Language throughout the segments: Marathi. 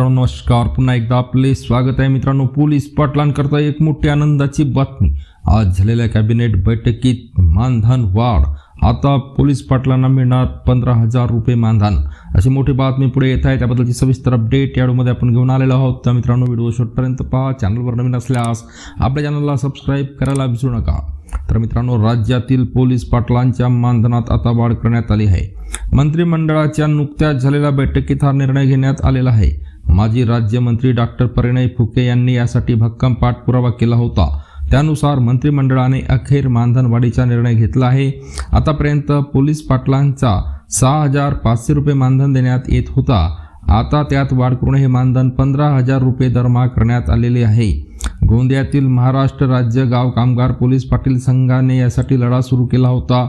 मित्रांनो नमस्कार. पुन्हा एकदा आपले स्वागत आहे मित्रांनो. पोलीस पाटलांकरता एक मोठी आनंदाची बातमी. आज झालेल्या कॅबिनेट बैठकीत मानधन वाढ. आता पोलीस पाटलांना मिळणार पंधरा हजार रुपये मानधन. अशी मोठी बातमी पुढे येत आहे. त्याबद्दलची सविस्तर अपडेट या व्हिडिओमध्ये आपण घेऊन आलेलो आहोत. तर मित्रांनो व्हिडिओ शेवटपर्यंत पहा. चॅनलवर नवीन असल्यास आपल्या चॅनलला सबस्क्राईब करायला विसरू नका. तर मित्रांनो राज्यातील पोलीस पाटलांच्या मानधनात आता वाढ करण्यात आली आहे. मंत्रिमंडळाच्या नुकत्याच झालेल्या बैठकीत हा निर्णय घेण्यात आलेला आहे. माजी राज्यमंत्री डॉक्टर परिणय फुके यांनी यासाठी भक्कम पाठपुरावा केला होता. त्यानुसार मंत्रिमंडळाने अखेर मानधन वाढीचा निर्णय घेतला आहे. आतापर्यंत पोलीस पाटलांचा सहा हजार पाचशे रुपये मानधन देण्यात येत होता. आता त्यात वाढ करून हे मानधन पंधरा हजार रुपये दरमहा करण्यात आलेले आहे. गोंदियातील महाराष्ट्र राज्य गाव कामगार पोलीस पाटील संघाने यासाठी लढा सुरू केला होता.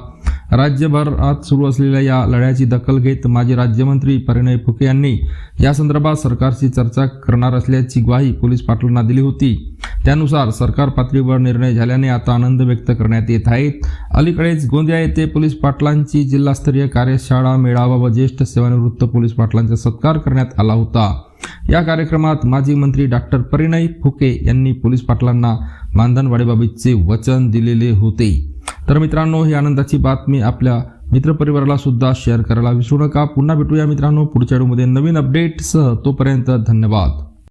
राज्यभरात सुरू असलेल्या या लढ्याची दखल घेत माजी राज्यमंत्री परिणय फुके यांनी या संदर्भात सरकारशी चर्चा करणार असल्याची ग्वाही पोलीस पाटलांना दिली होती. त्यानुसार सरकार पातळीवर निर्णय झाल्याने आता आनंद व्यक्त करण्यात येत आहेत अलीकडेच गोंदिया येथे पोलीस पाटलांची जिल्हास्तरीय कार्यशाळा मेळावा व ज्येष्ठ सेवानिवृत्त पोलीस पाटलांचा सत्कार करण्यात आला होता. या कार्यक्रमात माजी मंत्री डॉक्टर परिणय फुके यांनी पोलीस पाटलांना मानधन वाढीबाबतचे वचन दिलेले होते. तर मित्रांनो ही आनंदाची बातमी आपल्या मित्रपरिवाराला सुद्धा शेअर करायला विसरू नका. पुन्हा भेटूया मित्रांनो पुढच्या व्हिडिओमध्ये. नवीन अपडेटसह तोपर्यंत धन्यवाद.